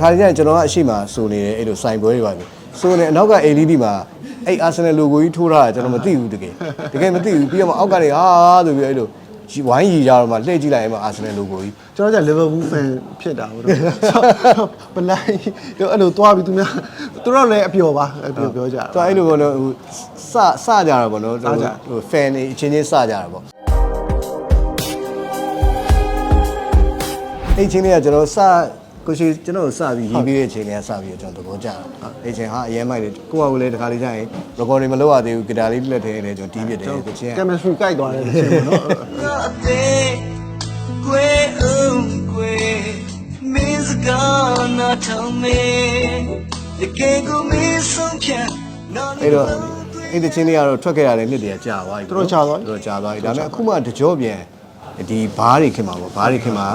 ခါတည်းကျရင်ကျွန်တော်ကအရှိမဆိုနေတယ်အဲ့လိုစိုင်ပွဲတွေပါပြီဆိုနေအနောက်က LED မှာအဲ့ Arsenal logo ကြီးထိုးထားတာကျွန်တော်မသိဘူးတကယ်တကယ်မသိဘူးပြီးတော့မှအောက်ကနေဟာဆိုပြီးအဲ့လိုဝိုင်းရီကြတော့မှလှည့်ကြည့်လိုက်ရင်မှ Arsenal logo ကြီးကျွန်တော်ကလီဗာပူးဖန်ဖြစ်တာပေါ့နော်ပလိုက်တော့အဲ့လိုသွားပြီးသူများသူတို့လည်းအပျော်ပါအပျော်ပြောကြတာတော့အဲ့လိုပေါ့နော်ဟိုစစကြတာပေါ့နော်စကြဟို fan တွေအချင်းချင်းစကြတာပေါ့အဲ့ချင်းလေးကကျွန်တော်စ ကိုရှိကျွန်တော်စပြီးရေးပြီးတဲ့အချိန်လေးကစပြီးတော့ကျွန်တော်သဘောကျတာအဲ့ချိန်ဟာအရင်မိုက်တယ်ကိုယ့်အကူလေးတစ်ခါလေးကျရင် recording မလုပ်ရသေးဘူးဂီတာလေးလက်ထဲနဲ့ကျွန်တော်တီးပြတယ်တချင်းက chemistry ကြိုက်သွားတယ်တချင်းပေါ့နော် Nothing, quay um quay means gonna tell me you can't go me some can not အဲ့တော့အဲ့တချင်းလေးကတော့ထွက်ခဲ့ရတဲ့နှစ်တည်းကြာသွားပြီတော်တော်ကြာသွားပြီတော်တော်ကြာသွားပြီဒါပေမဲ့အခုမှတကြောပြန်ဒီဘားတွေခင်မှာပေါ့ဘားတွေခင်မှာ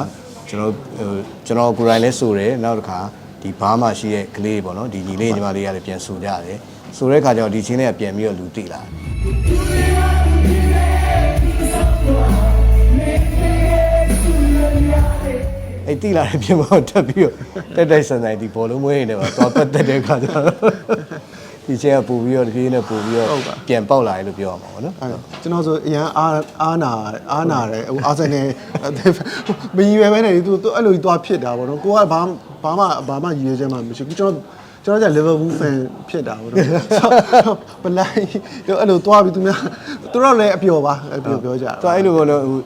ကျွန်တော်ဟိုကျွန်တော်ကိုယ်တိုင်လဲဆိုတယ်နောက်တစ်ခါဒီဘားမှာရှိတဲ့ကလေးပေါ့နော်ဒီညီလေးညီမလေးကလည်းပြန်ဆိုကြတယ်ဆိုတဲ့ခါကျတော့ဒီချင်းလေးကပြန်ပြီးတော့လူတိလာတယ်အဲ့တိလာတဲ့ပြင်ပေါ်တက်ပြီးတော့တက်တက်ဆန်ဆန်ဒီဘောလုံးမွေးနေတယ်ပါသွားပတ်တက်တဲ့ခါကျတော့ ဒီချင်းကပူပြီးတော့ဒီချင်းနဲ့ပူပြီးတော့ပြန်ပေါက်လာတယ်လို့ပြောရမှာပေါ့နော်အဲ့တော့ကျွန်တော်ဆိုအရန်အားအားနာအားနာတယ်ဟိုအာဆင်နယ်မကြီးပဲပဲနေသူသူအဲ့လိုကြီးသွားဖြစ်တာပေါ့နော်ကိုကဘာဘာမှဘာမှရည်ရွယ်ချက်မှမရှိဘူးကျွန်တော်ကျွန်တော်ကလီဗာပူးဖန်ဖြစ်တာပေါ့နော်ပလိုက်တော့အဲ့လိုသွားပြီးသူများသူတို့လည်းအပျော်ပါအပျော်ပြောကြတာတော့အဲ့လိုပေါ့နော်ဟို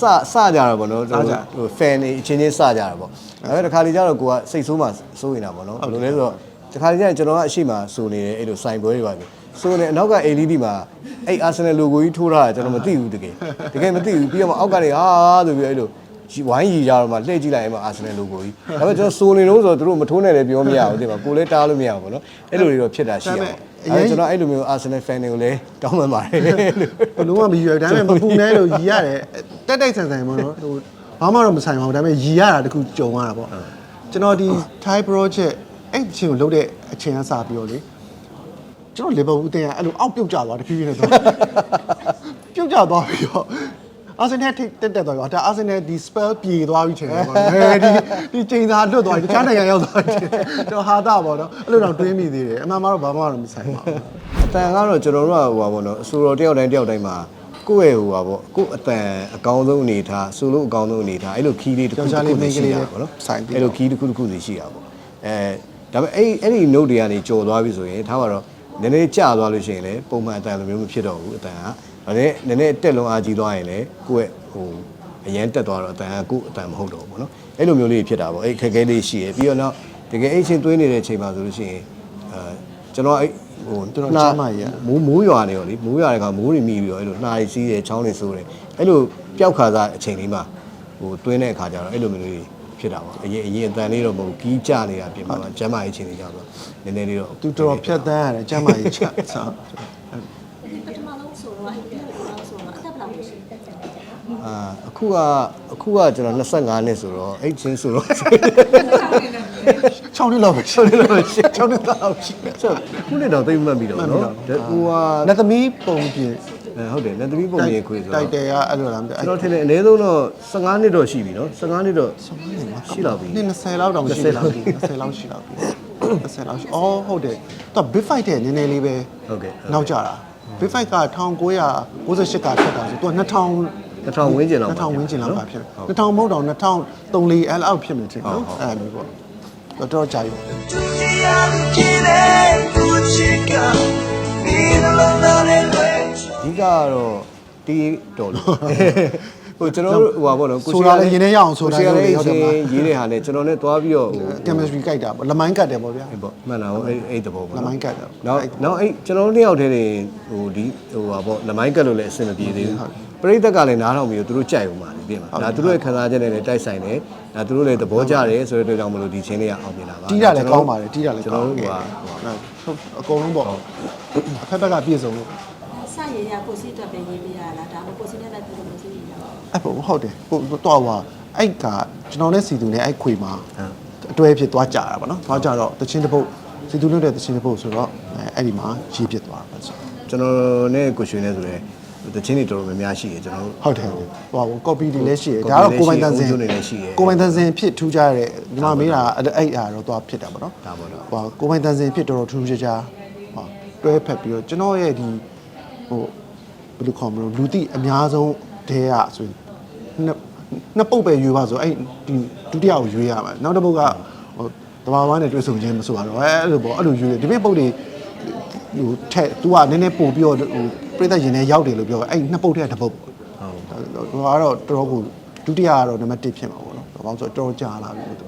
စစကြတာပေါ့နော်စကြဟို fan တွေအချင်းချင်းစကြတာပေါ့ဒါပေမဲ့တစ်ခါလေကျတော့ကိုကစိတ်ဆိုးမှစိုးနေတာပေါ့နော်ဘယ်လိုလဲဆိုတော့ တစ်ခါလေကျရင်ကျွန်တော်ကအရှိမဆိုနေတယ်အဲ့လိုစိုင်ပွဲတွေပါပြီဆိုနေအနောက်က LED မှာအဲ့ Arsenal logo ကြီးထိုးထားတာကျွန်တော်မသိဘူးတကယ်တကယ်မသိဘူးပြီးတော့မှအောက်ကနေဟာဆိုပြီးအဲ့လိုဝိုင်းရီကြတော့မှလှည့်ကြည့်လိုက်ရင်မှ Arsenal logo ကြီးဒါပေမဲ့ကျွန်တော်စိုးနေလို့ဆိုတော့သူတို့မထိုးနဲ့လည်းပြောမရဘူးဒီမှာကိုလည်းတားလို့မရဘူးပေါ့နော်အဲ့လိုတွေတော့ဖြစ်တာရှိအောင်အဲ့ကျွန်တော်အဲ့လိုမျိုး Arsenal fan တွေကိုလည်းတောင်းပန်ပါတယ်လို့ဘလုံးဝမရည်ရွယ်ဒါပေမဲ့မပူနဲ့လို့ရည်ရတယ်တက်တက်ဆန်ဆန်ပေါ့နော်ဟိုဘာမှတော့မဆိုင်ပါဘူးဒါပေမဲ့ရည်ရတာတခုကြုံရတာပေါ့ကျွန်တော်ဒီ Thai project အဲ့ဒီချင်းကိုလုပ်တဲ့အချိန်ကစပြီးတော့လေကျွန်တော်လေဘဘူးတင်ကအဲ့လိုအောက်ပြုတ်ကျသွားတဖြည်းဖြည်းနဲ့သွားပြုတ်ကျသွားပြီးတော့အာဆင်နယ်ထိတက်တက်သွားပြီဒါအာဆင်နယ်ဒီ spell ပြေသွားပြီချင်တယ်ပေါ့အဲဒီဒီချိန်သာလွတ်သွားပြီတခြားနိုင်ငံရောက်သွားတယ်တော့ဟာတာပေါ့နော်အဲ့လိုတော့တွေးမိသေးတယ်အမှန်မှာတော့ဘာမှတော့မဆိုင်ပါဘူးအတန်ကတော့ကျွန်တော်တို့ကဟိုပါပေါ့နော်အဆိုတော်တယောက်တိုင်းတယောက်တိုင်းမှာကိုယ့်ရဲ့ဟိုပါပေါ့ကိုယ့်အတန်အကောင်းဆုံးအနေထားဆိုလို့အကောင်းဆုံးအနေထားအဲ့လိုခီးလေးတစ်ခုယောတစ်က်ျားလေးခုမိန်းကလေးရှိလေးတာပေါ့နော်ဆိုင်ပြီးအဲ့လိုခီးတစ်ခုတစ်ခုစီရှိတာပေါ့အဲ ဒါပေမဲ့အဲ့အဲ့ဒီ note တွေကနေကြော်သွားပြီဆိုရင်ထားပါတော့နည်းနည်းကျသွားလို့ရှိရင်လည်းပုံမှန်အတန်လိုမျိုးမဖြစ်တော့ဘူးအတန်ကဒါနဲ့နည်းနည်းတက်လုံးအားကြီးသွားရင်လည်းကိုယ့်ရဲ့ဟိုအရန်တက်သွားတော့အတန်ကကိုယ့်အတန်မဟုတ်တော့ဘူးပေါ့နော်အဲ့လိုမျိုးလေးဖြစ်တာပေါ့အဲ့ခက်ခဲလေးရှိရပြီးတော့နောက်တကယ်အဲ့ချင်းသွင်းနေတဲ့အချိန်မှာဆိုလို့ရှိရင်အဲကျွန်တော်အဲ့ဟိုတော်တော်ကျမ်းမာရေးရမိုးမိုးရွာနေရောလေမိုးရွာတဲ့ကောင်မိုးတွေမိပြီးတော့အဲ့လိုနှာတွေစီးတယ်ချောင်းတွေဆိုးတယ်အဲ့လိုပျောက်ခါစားအချိန်လေးမှာဟိုတွင်းတဲ့အခါကျတော့အဲ့လိုမျိုးလေး ဖြစ်တာပေါ့အရင်အရင်အတန်လေးတော့မဟုတ်ဘူးကီးကြနေတာပြင်မှာကျမ်းမာရေးအချိန်လေးကြောင့်ဆိုနည်းနည်းလေးတော့သူတော်တော်ဖြတ်တန်းရတယ်ကျမ်းမာရေးချက်ဆောပထမဆုံးဆိုတော့အဲ့ဒီပထမဆုံးဆိုတော့အသက်ဘယ်လောက်ရှိလဲအာအခုကအခုကကျွန်တော်25နှစ်ဆိုတော့အဲ့ချင်းဆိုတော့6နှစ်လောက်ပဲ6နှစ်လောက်ပဲ6နှစ်လောက်ရှိတယ်ဆိုခုနှစ်တော့သိမမှတ်ပြီးတော့နော်ဒါဟိုဟာလက်သမီးပုံပြင် အဲဟုတ်တယ်လက်သမီးပုံရေးခွေဆိုတိုတော့က်တယ်ကအဲ့လိုလားမသိကျွန်တော်ထင်တယ်အနည်းဆုံးတော့15နှစ်တော့ရှိပြီနော်15နှစ်တော့ရှိတော့ပြီနှစ်20လောက်တောင်ရှိလောက်ပြီ20လောက်ရှိလောက်ပြီ20လောက်ရှိအော်ဟုတ်တယ်သူက big fight တဲ့နည်းနည်းလေးပဲဟုတ်ကဲ့နောက်ကြတာ big fight က1998ကထွက်တာဆိုသူက2000 2000ဝန်းကျင်လောက်ပါ2000ဝန်းကျင်လောက်ကဖြစ်ဟုတ်2000မဟုတ်တော့2003လေးအဲ့လောက်ဖြစ်မယ်ထင်တယ်နော်အဲ့လိုပေါ့တော်တော်ကြာပြီ Dunia tiene tu chica Mira la la de nuestro အ ဓိကကတော့တီးတော်လို့ဟိုကျွန်တော်တို့ဟိုပါဘောနော်ဆိုတာလည်းရင်ထဲရအောင်ဆိုတာကိုလို့ရှိရဟုတ်တယ်တဲ့မလားရေးတဲ့ဟာနဲ့ကျွန်တော်နဲ့သွားပြီးတော့ဟို chemistry ကြိုက်တာပေါ့လမိုင်းကတ်တယ်ပေါ့ဗျာဟိုပေါ့မှန်လားဟိုအဲ့အဲ့တဘောပေါ့လမိုင်းကတ်တာနောက်နောက်အဲ့ကျွန်တော်တို့နှစ်ယောက်တည်းနေဟိုဒီဟိုပါပေါ့လမိုင်းကတ်လို့လည်းအဆင်မပြေသေးဘူးပရိသတ်ကလည်းနားထောင်ပြီးတော့သူတို့ကြိုက်အောင်ပါလေပြင်မှာဒါသူတို့ရဲ့ခံစားချက်နဲ့လည်းတိုက်ဆိုင်တယ်ဒါသူတို့လည်းသဘောကျတယ်ဆိုတဲ့အတွက်ကြောင့်မလို့ဒီချင်းလေးကအောင်မြင်တာပါတီးတာလည်းကောင်းပါတယ်တီးတာလည်းကျွန်ကောတော်င်းတို့ကဟုတ်အကုန်လုံးပေါ့အဖက်ဖက်ကပြည့်စုံလို့စ ရရကိုစီအတွက်ပဲရေးပေးရလားဒါမှကိုစီနဲ့လည်းတူလို့ကိုစီရရအဲ့ပေါ့ဟုတ်တယ်ကိုတော့ဟွာအဲ့ကကျွန်တော်နဲ့စီသူနဲ့အဲ့ခွေမှာအတွဲဖြစ်သွားကြတာပေါ့နော်သွားကြတော့တချင်းတစ်ပုတ်စီသူနဲ့တဲ့တချင်းတစ်ပုတ်ဆိုတော့အဲ့ဒီမှာရေးဖြစ်သွားတာပေါ့ဆိုကျွန်တော်နဲ့ကိုရွှေနဲ့ဆိုရဲဟတချင်းတွေတော်တော်များများရှိတယ်ကျွန်တော်တို့ဟုတ်တယ်ဟို copy တွေလည်းရှိတယ် copy ဒါတော့ကိုပိုင်တန်စင်လည်းရှိတယ်အုပ်ချုပ်နေလည်းရှိတယ်ကိုပိုင်တန်စင်ဖြစ်ထူးကြတဲ့ဒီမှာမေးတာအဲ့အဲ့အားတော့သွားဖြစ်တာပေါ့နော်ဒါပေါ့နော်ဟိုကိုပိုင်တန်စင်ဖြစ်တော်တော်ထူးထူးခြားခြားဟောတွဲဖက်ပြီးတော့ကျွန်တော်ရဲ့ဒီ ဟိုဘယ်လိုခေါ်မလို့လူတိအများဆုံးတဲရဆိုရင်နှစ်နှစ်ပုတ်ပဲရွေးပါဆိုအဲ့ဒီဒုတိယကိုရွေးရမှာနောက်တစ်ပုတ်ကဟိုတဘာဝနဲ့တွေ့ဆုံခြင်းမဆိုတော့အဲ့လိုပေါ့အဲ့လိုရွေးတယ်ဒီပိတ်ပုတ်တွေဟိုထက် तू ကနည်းနည်းပို့ပြီးတော့ဟိုပြိတ္တရင်ထဲရောက်တယ်လို့ပြောအဲ့နှစ်ပုတ်ထဲတစ်ပုတ်ပေါ့ဟုတ်ဟိုကတော့တော်တော်ကိုဒုတိယကတော့နံပါတ်1ဖြစ်မှာပေါ့နော်။ဘာလို့ဆိုတော့တော်တော်ကြာလာပြီလို့သူ